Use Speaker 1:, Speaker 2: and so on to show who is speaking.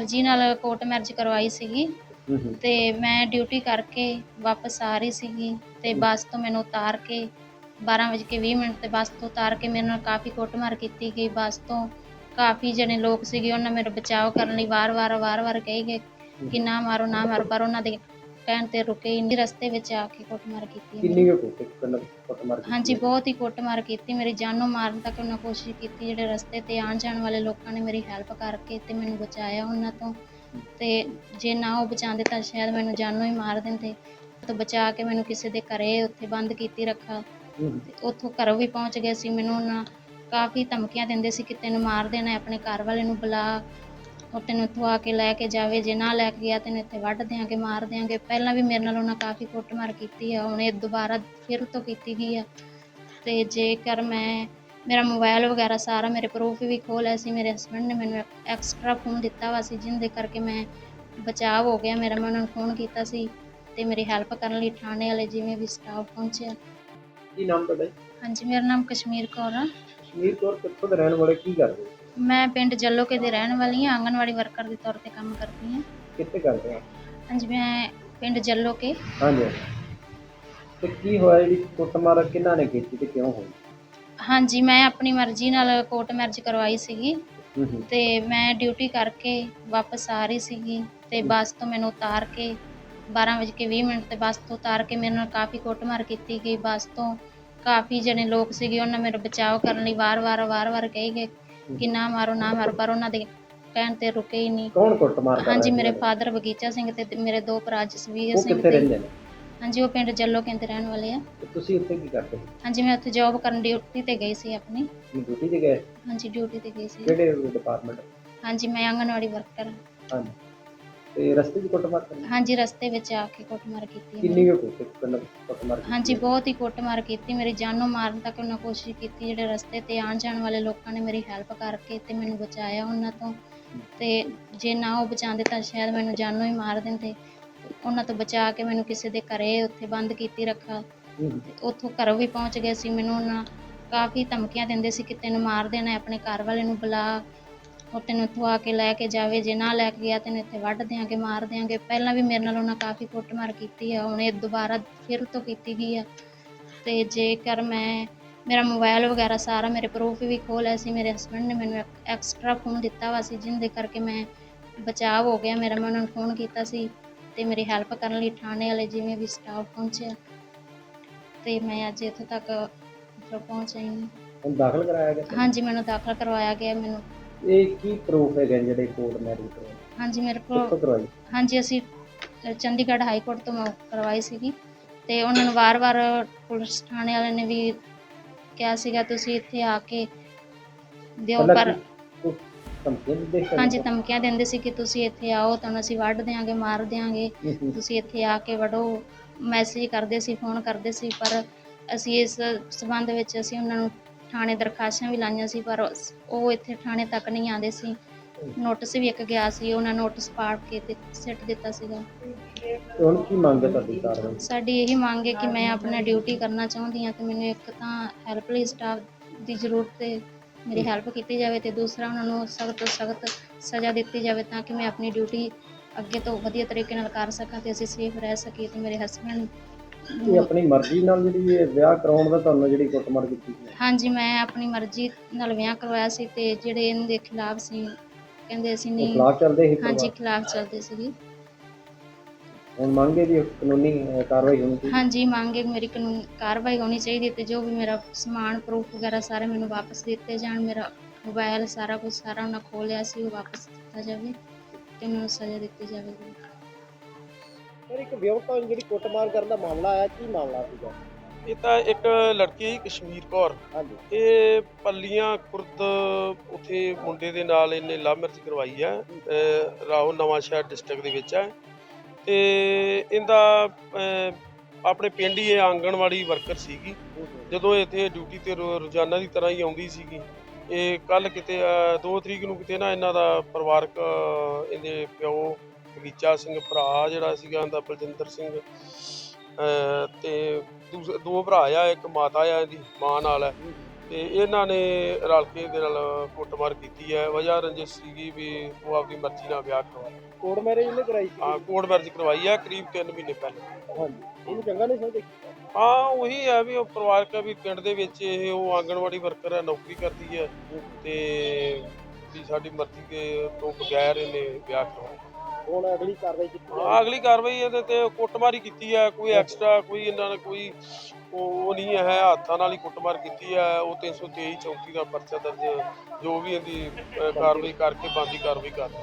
Speaker 1: ਮਰਜ਼ੀ ਨਾਲ court marriage ਕਰਵਾਈ ਸੀਗੀ।
Speaker 2: ਹੂੰ ਹੂੰ।
Speaker 1: ਤੇ ਮੈਂ ਡਿਊਟੀ ਕਰਕੇ ਵਾਪਸ ਆ ਰਹੀ ਸੀਗੀ ਤੇ ਬੱਸ ਤੋਂ ਮੈਨੂੰ ਉਤਾਰ ਕੇ 12:20 ਮਿੰਟ ਤੇ ਬੱਸ ਤੋਂ ਉਤਾਰ ਕੇ ਮੇਰੇ ਨਾਲ ਕਾਫੀ ਕੁੱਟਮਾਰ ਕੀਤੀ ਗਈ। ਬੱਸ ਤੋਂ ਕਾਫੀ ਜਣੇ ਲੋਕ ਸੀਗੇ ਉਹਨਾਂ ਮੇਰਾ ਬਚਾਅ ਕਰਨ ਲਈ ਵਾਰ-ਵਾਰ ਵਾਰ-ਵਾਰ ਕਹੀ ਗਏ ਕਿ ਨਾ ਮਾਰੋ ਨਾ ਮਾਰੋ ਪਰ ਉਹਨਾਂ ਦੇ ਕਹਿਣ ਤੇ ਰੁਕੇ ਹੀ ਨਹੀਂ ਰਸਤੇ ਵਿੱਚ ਆ ਕੇ ਕੁੱਟਮਾਰ ਕੀਤੀ
Speaker 2: ਕਿੰਨੀ ਕੁ ਕੁੱਟ ਕਿੰਨਾ ਕੁੱਟਮਾਰ ਕੀਤੀ
Speaker 1: ਹਾਂਜੀ? ਬਹੁਤ ਹੀ ਕੁੱਟਮਾਰ ਕੀਤੀ। ਮੇਰੀ ਜਾਨੋਂ ਮਾਰਨ ਤੱਕ ਉਹਨਾਂ ਕੋਸ਼ਿਸ਼ ਕੀਤੀ ਜਿਹੜੇ ਰਸਤੇ ਤੇ ਆਉਣ ਜਾਣ ਵਾਲੇ ਲੋਕਾਂ ਨੇ ਮੇਰੀ ਹੈਲਪ ਕਰਕੇ ਤੇ ਮੈਨੂੰ ਬਚਾਇਆ ਉਹਨਾਂ ਤੋਂ। ਤੇ ਜੇ ਨਾ ਉਹ ਬਚਾਉਂਦੇ ਤਾਂ ਸ਼ਾਇਦ ਮੈਨੂੰ ਜਾਨੋਂ ਹੀ ਮਾਰ ਦਿੰਦੇ। ਤੋਂ ਬਚਾ ਕੇ ਮੈਨੂੰ ਕਿਸੇ ਦੇ ਘਰੇ ਉੱਥੇ ਬੰਦ ਕੀਤੀ ਰੱਖਾ।
Speaker 2: ਹੂੰ। ਹੂੰ।
Speaker 1: ਤੇ ਉੱਥੋਂ ਘਰੋਂ ਵੀ ਪਹੁੰਚ ਗਏ ਸੀ। ਮੈਨੂੰ ਉਹਨਾਂ ਕਾਫੀ ਧਮਕੀਆਂ ਦਿੰਦੇ ਸੀ ਕਿ ਤੈਨੂੰ ਮਾਰ ਦੇਣਾ ਹੈ, ਆਪਣੇ ਘਰ ਵਾਲੇ ਨੂੰ ਬੁਲਾ। ਉਹ ਤੈਨੂੰ ਇੱਥੋਂ ਆ ਕੇ ਲੈ ਕੇ ਜਾਵੇ ਜੇ ਨਾ ਲੈ ਕੇ ਗਿਆ ਤੈਨੂੰ ਇੱਥੇ ਵੱਢ ਦਿਆਂਗੇ ਮਾਰ ਦਿਆਂਗੇ। ਪਹਿਲਾਂ ਵੀ ਮੇਰੇ ਨਾਲ ਉਹਨਾਂ ਕਾਫੀ ਕੁੱਟਮਾਰ ਕੀਤੀ ਆ ਹੁਣ ਇਹ ਦੁਬਾਰਾ ਫਿਰ ਤੋਂ ਕੀਤੀ ਗਈ ਆ। ਤੇ ਜੇਕਰ ਮੈਂ ਮੇਰਾ ਮੋਬਾਈਲ ਵਗੈਰਾ ਸਾਰਾ ਮੇਰੇ ਪ੍ਰੂਫ ਵੀ ਖੋਹ ਲਿਆ ਸੀ ਮੇਰੇ ਹਸਬੰਡ ਨੇ ਮੈਨੂੰ ਐਕਸਟਰਾ ਫੋਨ ਦਿੱਤਾ ਵਾ ਸੀ ਜਿਹਦੇ ਕਰਕੇ ਮੈਂ ਬਚਾਅ ਹੋ ਗਿਆ। ਮੇਰਾ ਮੈਂ ਉਹਨਾਂ ਨੂੰ ਫੋਨ ਕੀਤਾ ਸੀ ਤੇ ਮੇਰੀ ਹੈਲਪ ਕਰਨ ਲਈ ਥਾਣੇ ਵਾਲੇ ਜਿਵੇਂ ਵੀ ਸਟਾਫ ਪਹੁੰਚਿਆ।
Speaker 2: ਕੀ ਨਾਮ ਤੁਹਾਡਾ?
Speaker 1: ਹਾਂਜੀ ਮੇਰਾ ਨਾਮ ਕਸ਼ਮੀਰ ਕੌਰ ਆ।
Speaker 2: ਕਸ਼ਮੀਰ ਤੋਂ ਕਿੱਥੋਂ ਦੇ ਰਹਿਣ ਵਾਲੇ? ਕੀ ਕਰਦੇ?
Speaker 1: ਮੈਂ ਪਿੰਡ ਜੱਲੋਕੇ ਦੇ ਰਹਿਣ ਵਾਲੀ ਹਾਂ ਆਂਗਣਵਾੜੀ ਵਰਕਰ ਦੇ ਤੌਰ ਤੇ ਕੰਮ ਕਰਦੀ ਹਾਂ।
Speaker 2: ਕਿੱਥੇ ਕਰਦੇ ਆ
Speaker 1: ਹਾਂਜੀ ਮੈਂ ਪਿੰਡ ਜੱਲੋਕੇ।
Speaker 2: ਹਾਂਜੀ। ਤੇ ਕੀ ਹੋਇਆ ਜਿਹੜੀ ਕੁੱਟਮਾਰ ਕਿਹਨਾਂ ਨੇ ਕੀਤੀ ਤੇ ਕਿਉਂ ਹੋਈ?
Speaker 1: ਹਾਂਜੀ ਮੈਂ ਆਪਣੀ ਮਰਜ਼ੀ ਨਾਲ ਕੋਰਟ ਮੈਰਿਜ ਕਰਵਾਈ ਸੀਗੀ।
Speaker 2: ਹੂੰ ਹੂੰ।
Speaker 1: ਤੇ ਮੈਂ ਡਿਊਟੀ ਕਰਕੇ ਵਾਪਸ ਆ ਰਹੀ ਸੀਗੀ ਤੇ ਬੱਸ ਤੋਂ ਮੈਨੂੰ ਉਤਾਰ ਕੇ 12:20 ਮਿੰਟ ਤੇ ਬੱਸ ਤੋਂ ਉਤਾਰ ਕੇ ਮੇਰੇ ਨਾਲ ਕਾਫੀ ਕੁੱਟਮਾਰ ਕੀਤੀ ਗਈ। ਬੱਸ ਤੋਂ ਕਾਫੀ ਜਣੇ ਲੋਕ ਸੀਗੇ ਉਹਨਾਂ ਮੇਰਾ ਬਚਾਅ ਕਰਨ ਲਈ ਵਾਰ-ਵਾਰ ਵਾਰ-ਵਾਰ ਕਹੀ ਗਏ। ਕਿ ਨਾ ਮਾਰੋ ਨਾ ਮਾਰੋ ਪਰ ਉਹਨਾਂ ਦੇ ਕਹਿਣ ਤੇ ਰੁਕੇ ਹੀ ਨਹੀਂ।
Speaker 2: ਕੌਣ ਕੁੱਟਮਾਰ ਕਰ
Speaker 1: ਹਾਂਜੀ ਮੇਰੇ? ਫਾਦਰ ਬਗੀਚਾ ਸਿੰਘ ਤੇ ਤੇ ਮੇਰੇ ਦੋ ਭਰਾ ਜਸਵੀਰ
Speaker 2: ਉਹ
Speaker 1: ਸਿੰਘ
Speaker 2: ਕਿੱਥੇ
Speaker 1: ਤੇ
Speaker 2: ਰਹਿੰਦੇ ਨੇ?
Speaker 1: ਹਾਂਜੀ ਉਹ ਪਿੰਡ ਜੱਲੋ ਦੇ ਰਹਿਣ ਵਾਲੇ ਆ।
Speaker 2: ਤੇ ਤੁਸੀਂ ਉੱਥੇ ਕੀ ਕਰਦੇ
Speaker 1: ਹਾਂਜੀ ਮੈਂ ਉੱਥੇ ਜੌਬ ਕਰਨ ਡਿਊਟੀ ਤੇ ਗਈ ਸੀ ਆਪਣੀ।
Speaker 2: ਡਿਊਟੀ ਤੇ ਗਏ?
Speaker 1: ਹਾਂਜੀ ਡਿਊਟੀ ਤੇ ਗਈ ਸੀ।
Speaker 2: ਕਿਹੜੇ ਡਿਪਾਰਟਮੈਂਟ
Speaker 1: ਹਾਂਜੀ ਮੈਂ ਆਂਗਣਵਾੜੀ ਵਰਕਰ
Speaker 2: ਹਾਂਜੀ। ਤੇ ਰਸਤੇ 'ਚ ਕੁੱਟਮਾਰ ਕਰਨੀ?
Speaker 1: ਹਾਂਜੀ ਰਸਤੇ ਵਿੱਚ ਆ ਕੇ ਕੁੱਟਮਾਰ ਕੀਤੀ
Speaker 2: ਕਿੰਨੀ ਕੁ ਕੁੱਟ ਕਿੰਨਾ ਕੁੱਟਮਾਰ ਕੀਤੀ
Speaker 1: ਹਾਂਜੀ? ਬਹੁਤ ਹੀ ਕੁੱਟਮਾਰ ਕੀਤੀ। ਮੇਰੀ ਜਾਨੋਂ ਮਾਰਨ ਤੱਕ ਉਹਨਾਂ ਕੋਸ਼ਿਸ਼ ਕੀਤੀ ਜਿਹੜੇ ਰਸਤੇ ਤੇ ਆਉਣ ਜਾਣ ਵਾਲੇ ਲੋਕਾਂ ਨੇ ਮੇਰੀ ਹੈਲਪ ਕਰਕੇ ਤੇ ਮੈਨੂੰ ਬਚਾਇਆ ਉਹਨਾਂ ਤੋਂ। ਤੇ ਜੇ ਨਾ ਉਹ ਬਚਾਉਂਦੇ ਤਾਂ ਸ਼ਾਇਦ ਮੈਨੂੰ ਜਾਨੋਂ ਹੀ ਮਾਰ ਦਿੰਦੇ। ਉਹਨਾਂ ਤੋਂ ਬਚਾ ਕੇ ਮੈਨੂੰ ਕਿਸੇ ਦੇ ਘਰੇ ਉੱਥੇ ਬੰਦ ਕੀਤੀ ਰੱਖਾ।
Speaker 2: ਹੂੰ। ਹੂੰ।
Speaker 1: ਤੇ ਉੱਥੋਂ ਘਰੋਂ ਵੀ ਪਹੁੰਚ ਗਏ ਸੀ। ਮੈਨੂੰ ਉਹਨਾਂ ਕਾਫੀ ਧਮਕੀਆਂ ਦਿੰਦੇ ਸੀ ਕਿ ਤੈਨੂੰ ਮਾਰ ਦੇਣਾ ਹੈ, ਆਪਣੇ ਘਰ ਵਾਲੇ ਨੂੰ ਬੁਲਾ। ਉਹ ਤੈਨੂੰ ਇੱਥੋਂ ਆ ਕੇ ਲੈ ਕੇ ਜਾਵੇ ਜੇ ਨਾ ਲੈ ਕੇ ਗਿਆ ਤੈਨੂੰ ਇੱਥੇ ਵੱਢ ਦਿਆਂਗੇ ਮਾਰ ਦਿਆਂਗੇ। ਪਹਿਲਾਂ ਵੀ ਮੇਰੇ ਨਾਲ ਉਹਨਾਂ ਕਾਫੀ ਕੁੱਟਮਾਰ ਕੀਤੀ ਆ ਹੁਣ ਇਹ ਦੁਬਾਰਾ ਫਿਰ ਤੋਂ ਕੀਤੀ ਗਈ ਆ। ਤੇ ਜੇਕਰ ਮੈਂ ਮੇਰਾ ਮੋਬਾਈਲ ਵਗੈਰਾ ਸਾਰਾ ਮੇਰੇ ਪ੍ਰੂਫ ਵੀ ਖੋਹ ਲਿਆ ਸੀ ਮੇਰੇ ਹਸਬੰਡ ਨੇ ਮੈਨੂੰ ਐਕਸਟਰਾ ਫੋਨ ਦਿੱਤਾ ਵਾ ਸੀ ਜਿਹਦੇ ਕਰਕੇ ਮੈਂ ਬਚਾਅ ਹੋ ਗਿਆ। ਮੇਰਾ ਮੈਂ ਉਹਨਾਂ ਨੂੰ ਫੋਨ ਕੀਤਾ ਸੀ ਤੇ ਮੇਰੀ ਹੈਲਪ ਕਰਨ ਲਈ ਥਾਣੇ ਵਾਲੇ ਜਿਵੇਂ ਵੀ ਸਟਾਫ ਪਹੁੰਚਿਆ ਤੇ ਮੈਂ ਅੱਜ ਇੱਥੋਂ ਤੱਕ ਪਹੁੰਚ ਆਈ ਹਾਂ।
Speaker 2: ਹੁਣ ਦਾਖਲ ਕਰਾਇਆ ਗਿਆ ਤੁਹਾਨੂੰ?
Speaker 1: ਹਾਂਜੀ ਮੈਨੂੰ ਦਾਖਲ ਕਰਵਾਇਆ ਗਿਆ ਮੈਨੂੰ
Speaker 2: ਇਹ ਕੀ ਪ੍ਰੂਫ ਹੈਗੇ ਜਿਹੜੇ ਕੋਰਟ ਮੈਰਿਜ ਕਰਵਾਏ
Speaker 1: ਹਾਂਜੀ ਮੇਰੇ
Speaker 2: ਕਿੱਥੋਂ
Speaker 1: ਕੋਲ
Speaker 2: ਕਰਵਾਈ
Speaker 1: ਹਾਂਜੀ ਅਸੀਂ ਅ, ਚੰਡੀਗੜ੍ਹ ਹਾਈ ਕੋਰਟ ਤੋਂ ਮੈਂ ਕਰਵਾਈ ਸੀਗੀ ਤੇ ਉਹਨਾਂ ਨੂੰ ਵਾਰ-ਵਾਰ ਪੁਲਿਸ ਥਾਣੇ ਵਾਲਿਆਂ ਨੇ ਵੀ ਕਿਹਾ ਸੀਗਾ ਤੁਸੀਂ ਇੱਥੇ ਆ ਕੇ ਦਿਓ
Speaker 2: ਪਹਿਲਾਂ
Speaker 1: ਪਰ
Speaker 2: ਕੀ-
Speaker 1: ਹਾਂਜੀ ਧਮਕੀਆਂ ਦਿੰਦੇ ਸੀ ਕਿ ਤੁਸੀਂ ਇੱਥੇ ਆਓ ਤੁਹਾਨੂੰ ਅਸੀਂ ਵੱਢ ਦਿਆਂਗੇ ਮਾਰ ਦਿਆਂਗੇ
Speaker 2: ਹੂੰ ਹੂੰ।
Speaker 1: ਤੁਸੀਂ ਇੱਥੇ ਆ ਕੇ ਵੜੋ ਮੈਸੇਜ ਕਰਦੇ ਸੀ ਫੋਨ ਕਰਦੇ ਸੀ ਪਰ ਅਸੀਂ ਇਸ ਸਬੰਧ ਵਿੱਚ ਅਸੀਂ ਉਹਨਾਂ ਨੂੰ ਥਾਣੇ ਦਰਖਾਸਤਾਂ ਵੀ ਲਾਈਆਂ ਸੀ ਪਰ ਉਹ ਇੱਥੇ ਥਾਣੇ ਤੱਕ ਨਹੀਂ ਆਉਂਦੇ ਸੀ। ਨੋਟਿਸ ਵੀ ਇੱਕ ਗਿਆ ਸੀ ਉਹਨਾਂ ਨੋਟਿਸ ਪਾੜ ਕੇ ਤੇ ਸਿੱਟ ਦਿੱਤਾ ਸੀਗਾ।
Speaker 2: ਤੇ ਹੁਣ ਕੀ ਮੰਗ ਹੈ ਤੁਹਾਡੀ ਕਾਰਵਾਈ?
Speaker 1: ਸਾਡੀ ਇਹੀ ਮੰਗ ਹੈ ਕਿ ਮੈਂ ਆਪਣਾ ਡਿਊਟੀ ਕਰਨਾ ਚਾਹੁੰਦੀ ਹਾਂ ਤੇ ਮੈਨੂੰ ਇੱਕ ਤਾਂ ਹੈਲਪਲਾਈਨ ਸਟਾਫ ਦੀ ਜ਼ਰੂਰਤ ਹੈ ਮੇਰੀ ਹੈਲਪ ਕੀਤੀ ਜਾਵੇ ਤੇ ਦੂਸਰਾ ਉਹਨਾਂ ਨੂੰ ਸਖਤ ਤੋਂ ਸਖਤ ਸਜ਼ਾ ਦਿੱਤੀ ਜਾਵੇ ਤਾਂ ਕਿ ਮੈਂ ਆਪਣੀ ਡਿਊਟੀ ਅੱਗੇ ਤੋਂ ਵਧੀਆ ਤਰੀਕੇ ਨਾਲ ਕਰ ਸਕਾਂ ਤੇ ਅਸੀਂ ਸੇਫ ਰਹਿ ਸਕੀਏ ਤੇ ਮੇਰੇ ਹਸਬੰਡ
Speaker 2: ਇਹ ਆਪਣੀ ਮਰਜ਼ੀ ਨਾਲ ਜਿਹੜੀ ਇਹ ਵਿਆਹ ਕਰਾਉਣ ਦਾ ਤੁਹਾਨੂੰ ਜਿਹੜੀ ਕੁੱਟਮਾਰ ਕੀਤੀ ਹੈ
Speaker 1: ਹਾਂਜੀ ਮੈਂ ਆਪਣੀ ਮਰਜ਼ੀ ਨਾਲ ਵਿਆਹ ਕਰਵਾਇਆ ਸੀ ਤੇ ਜਿਹੜੇ ਇਹਨਾਂ ਦੇ ਖਿਲਾਫ ਸੀ ਕਹਿੰਦੇ ਅਸੀਂ
Speaker 2: ਉਹ
Speaker 1: ਨਹੀਂ
Speaker 2: ਖਿਲਾਫ ਚੱਲਦੇ ਸੀ
Speaker 1: ਹਾਂਜੀ
Speaker 2: ਪਰਿਵਾਰ।
Speaker 1: ਖਿਲਾਫ ਚੱਲਦੇ ਸੀਗੇ।
Speaker 2: ਹੁਣ ਮੰਗੇ ਦੀ ਕਾਨੂੰਨੀ ਅਹ, ਕਾਰਵਾਈ ਹੋਣੀ ਚਾਹੀਦੀ?
Speaker 1: ਹਾਂਜੀ ਮੰਗ ਮੇਰੀ ਕਾਨੂੰਨ ਕਾਰਵਾਈ ਹੋਣੀ ਚਾਹੀਦੀ ਤੇ ਜੋ ਵੀ ਮੇਰਾ ਸਮਾਨ ਪ੍ਰੂਫ ਵਗੈਰਾ ਸਾਰੇ ਮੈਨੂੰ ਵਾਪਸ ਦਿੱਤੇ ਜਾਣ ਮੇਰਾ ਮੋਬਾਈਲ ਸਾਰਾ ਕੁਝ ਸਾਰਾ ਉਹਨਾਂ ਖੋਹ ਲਿਆ ਸੀ ਉਹ ਵਾਪਸ ਦਿੱਤਾ ਜਾਵੇ ਤੇ ਉਹਨਾਂ ਨੂੰ ਸਜ਼ਾ ਦਿੱਤੀ ਜਾਵੇ
Speaker 2: ਸਰ ਇੱਕ ਵਿਆਹਤਾ ਜਿਹੜੀ ਕੁੱਟਮਾਰ ਕਰਨ ਦਾ ਮਾਮਲਾ ਆਇਆ ਕੀ ਮਾਮਲਾ ਸੀਗਾ?
Speaker 3: ਇਹ ਤਾਂ ਇੱਕ ਲੜਕੀ ਕਸ਼ਮੀਰ ਕੌਰ।
Speaker 2: ਹਾਂਜੀ।
Speaker 3: ਇਹ ਪੱਲੀਆਂ ਖੁਰਦ ਉਥੇ ਮੁੰਡੇ ਦੇ ਨਾਲ ਇਹਨੇ ਲਵ ਮੈਰਿਜ ਕਰਵਾਈ ਹੈ ਅਹ ਰਾਹੋਂ ਨਵਾਂ ਸ਼ਹਿਰ ਡਿਸਟ੍ਰਿਕਟ ਦੇ ਵਿੱਚ ਹੈ ਤੇ ਇਹਦਾ ਅਹ ਆਪਣੇ ਪਿੰਡ ਹੀ ਇਹ ਆਂਗਣਵਾੜੀ ਵਰਕਰ ਸੀਗੀ। ਜਦੋਂ ਇੱਥੇ ਡਿਊਟੀ ਤੇ ਰੋ- ਰੋਜ਼ਾਨਾ ਦੀ ਤਰ੍ਹਾਂ ਹੀ ਆਉਂਦੀ ਸੀਗੀ। ਇਹ ਕੱਲ ਕਿਤੇ 2 ਤਰੀਕ ਨੂੰ ਕਿਤੇ ਨਾ ਇਹਨਾਂ ਦਾ ਪਰਿਵਾਰਕ ਅਹ, ਇਹਦੇ ਪਿਓ ਬਗੀਚਾ ਸਿੰਘ ਭਰਾ ਜਿਹੜਾ ਸੀਗਾ ਇਹਦਾ ਬਲਜਿੰਦਰ ਸਿੰਘ ਤੇ ਦੋ ਭਰਾ ਆ ਇੱਕ ਮਾਤਾ ਆ ਇਹਦੀ ਮਾਂ ਨਾਲ ਹੈ। ਤੇ ਇਹਨਾਂ ਨੇ ਰਲ ਕੇ ਇਹਦੇ ਨਾਲ ਕੁੱਟਮਾਰ ਕੀਤੀ ਹੈ। ਵਜ੍ਹਾ ਰੰਜਿਸ਼ ਸੀਗੀ ਵੀ ਉਹ ਆਪਦੀ ਮਰਜ਼ੀ ਨਾਲ ਵਿਆਹ ਕਰਵਾਇਆ।
Speaker 2: ਕੋਰਟ ਮੈਰਿਜ ਇਹਨੇ ਕਰਾਈ ਸੀ?
Speaker 3: ਹਾਂ ਕੋਰਟ ਮੈਰਿਜ ਕਰਵਾਈ ਹੈ ਕਰੀਬ 3 ਮਹੀਨੇ ਪਹਿਲਾਂ।
Speaker 2: ਹਾਂਜੀ। ਇਹਨੂੰ ਚੰਗਾ ਨਹੀਂ ਸਮਝਦੇ?
Speaker 3: ਹਾਂ ਉਹੀ ਹੈ ਵੀ ਉਹ ਪਰਿਵਾਰਕ ਵੀ ਪਿੰਡ ਦੇ ਵਿੱਚ ਇਹ ਉਹ ਆਂਗਣਵਾੜੀ ਵਰਕਰ ਹੈ ਨੌਕਰੀ ਕਰਦੀ ਹੈ। ਤੇ ਵੀ ਸਾਡੀ ਮਰਜ਼ੀ ਦੇ ਤੋਂ ਬਗੈਰ ਇਹਨੇ ਵਿਆਹ ਕਰਵਾਇਆ।
Speaker 2: ਹੁਣ ਅਗਲੀ ਕਾਰਵਾਈ ਕੀਤੀ ਜਾਵੇ।
Speaker 3: ਹਾਂ, ਅਗਲੀ ਕਾਰਵਾਈ ਇਹਦੇ ਤੇ ਕੁੱਟਮਾਰੀ ਕੀਤੀ ਹੈ ਕੋਈ ਐਕਸਟਰਾ ਕੋਈ ਇਹਨਾਂ ਨੇ ਕੋਈ ਉਹ ਉਹ ਨਹੀਂ ਹੈ ਹੱਥਾਂ ਨਾਲ ਹੀ ਕੁੱਟਮਾਰ ਕੀਤੀ ਹੈ ਉਹ 323 34 ਦਾ ਪਰਚਾ ਦਰਜ ਜੋ ਵੀ ਇਹਦੀ ਕਾਰਵਾਈ ਕਰਕੇ ਬੰਦੀ ਕਾਰਵਾਈ ਕਰਦੇ